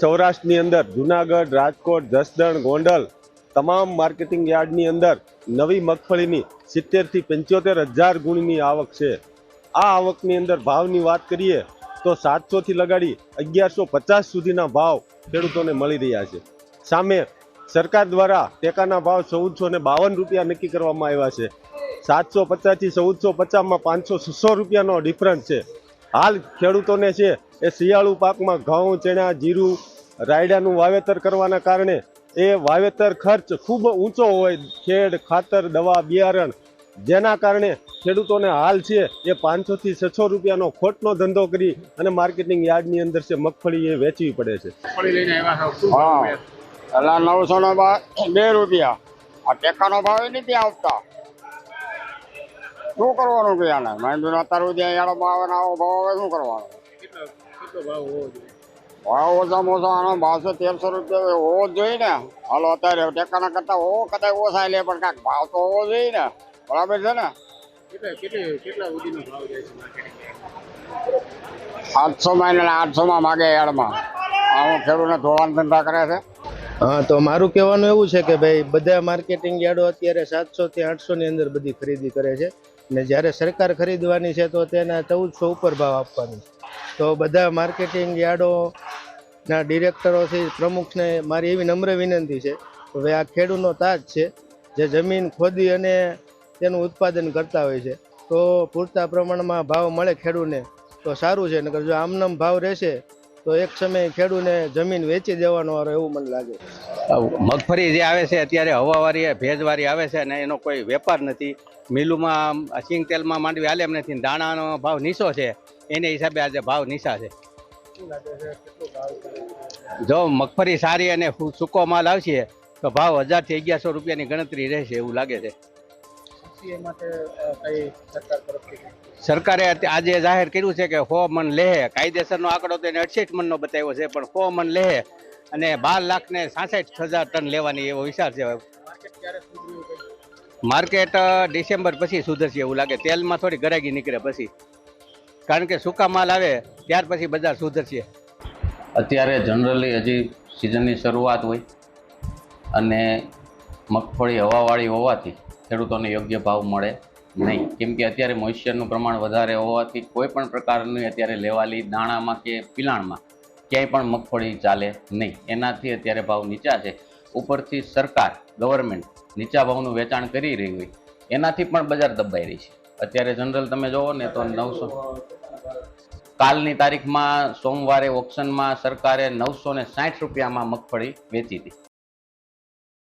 સૌરાષ્ટ્રની અંદર જુનાગઢ, રાજકોટ, જસદણ, ગોંડલ તમામ માર્કેટિંગ યાર્ડની અંદર નવી મગફળીની સિત્તેરથી પંચોતેર હજાર ગુણની આવક છે. આ આવકની અંદર ભાવની વાત કરીએ તો સાતસોથી લગાડી અગિયારસો પચાસ સુધીના ભાવ ખેડૂતોને મળી રહ્યા છે. સામે સરકાર દ્વારા ટેકાના ભાવ ચૌદસો ને બાવન રૂપિયા નક્કી કરવામાં આવ્યા છે. સાતસો પચાસથી ચૌદસો પચાસમાં પાંચસો છસો રૂપિયાનો ડિફરન્સ છે. હાલ ખેડૂતોને છે એ શિયાળુ પાકમાં ઘઉં ચણા જીરું રાયડાનું વાવેતર કરવાના કારણે એ વાવેતર ખર્ચ ખૂબ ઊંચો હોય. ખેડ ખાતર દવા બિયારણ જેના કારણે ખેડૂતોને હાલ છે એ પાંચસોથી છસો રૂપિયાનો ખોટનો ધંધો કરી અને માર્કેટિંગ યાર્ડની અંદર છે મગફળી એ વેચવી પડે છે. નવસો નો બે રૂપિયા. આ ટેકાનો ભાવ નથી આવતા. શું કરવાનું કે આને? માંડવી અત્યારે યાડો ભાવ અને આવો ભાવ હવે શું કરવાનો? ભાવ ભાવ ઓછામાં ઓછા આનો બારસો તેરસો રૂપિયા હોવો જ જોઈએ ને. હાલો અત્યારે ટેકાના કરતા હોવો કદાચ ઓછા લે પણ કાંઈક ભાવ તો હોવો જોઈએ ને. બરાબર છે ને? આઠસો આઠસોમાં ભાવ સાતસો માં આઠસો માં માગે યાર્ડમાં આવું ખેડૂતને ધોવાણ ધંધા કરે છે. હા તો મારું કહેવાનું એવું છે કે ભાઈ બધા માર્કેટિંગ યાર્ડો અત્યારે સાતસો થી આઠસો ની અંદર બધી ખરીદી કરે છે. ને જ્યારે સરકાર ખરીદવાની છે તો તેના ચૌદસો ઉપર ભાવ આપવાની તો બધા માર્કેટિંગ યાર્ડોના ડિરેક્ટરોથી પ્રમુખને મારી એવી નમ્ર વિનંતી છે ભાઈ આ ખેડૂતનો તાજ છે, જે જમીન ખોદી અને તેનું ઉત્પાદન કરતા હોય છે, તો પૂરતા પ્રમાણમાં ભાવ મળે ખેડૂતને, તો સારું છે. નકર જો આમનામ ભાવ રહેશે તો એક સમયે ખેડૂને જમીન વેચી દેવાનો એવું મને લાગે. મગફળી જે આવે છે, અત્યારે હવાવારી ભેજવાળી આવે છે અને એનો કોઈ વેપાર નથી. મિલુમાં સિંગ તેલમાં માંડવી હાલે એમ નથી. દાણાનો ભાવ નીચો છે. એને હિસાબે આજે ભાવ નીચા છે? જો મગફળી સારી અને સૂકો માલ આવશે, તો ભાવ હજારથી અગિયારસો રૂપિયાની ગણતરી રહેશે એવું લાગે છે. CA માટે કઈ સરકાર તરફથી સરકારે આજે જાહેર કર્યું છે કે સો મન લેહે કાયદેસરનો આંકડો તો એને અડસઠ મનનો બતાવ્યો છે પણ સો મન લેહે અને બાર લાખ ને સાસઠ હજાર ટન લેવાની એવો વિચાર છે. માર્કેટ ડિસેમ્બર પછી સુધરશે એવું લાગે. તેલમાં થોડી ગરાગી નીકળે પછી. કારણ કે સૂકા માલ આવે ત્યાર પછી બજાર સુધરશે. અત્યારે જનરલી હજી સિઝનની શરૂઆત હોય. અને મગફળી હવાવાળી હોવાથી ખેડૂતોને યોગ્ય ભાવ મળે નહીં. કેમ કે અત્યારે મોઇશ્ચરનું પ્રમાણ વધારે હોવાથી કોઈ પણ પ્રકારની અત્યારે લેવાલી દાણામાં કે પિલાણમાં ક્યાંય પણ મગફળી ચાલે નહીં. એનાથી અત્યારે ભાવ નીચા છે. ઉપરથી સરકાર ગવર્મેન્ટ નીચા ભાવનું વેચાણ કરી રહી હોય એનાથી પણ બજાર દબાઈ રહી છે. અત્યારે જનરલ તમે જોવો ને તો નવસો કાલની તારીખમાં સોમવારે ઓપ્શનમાં સરકારે નવસો ને સાઠ રૂપિયામાં મગફળી વેચી હતી.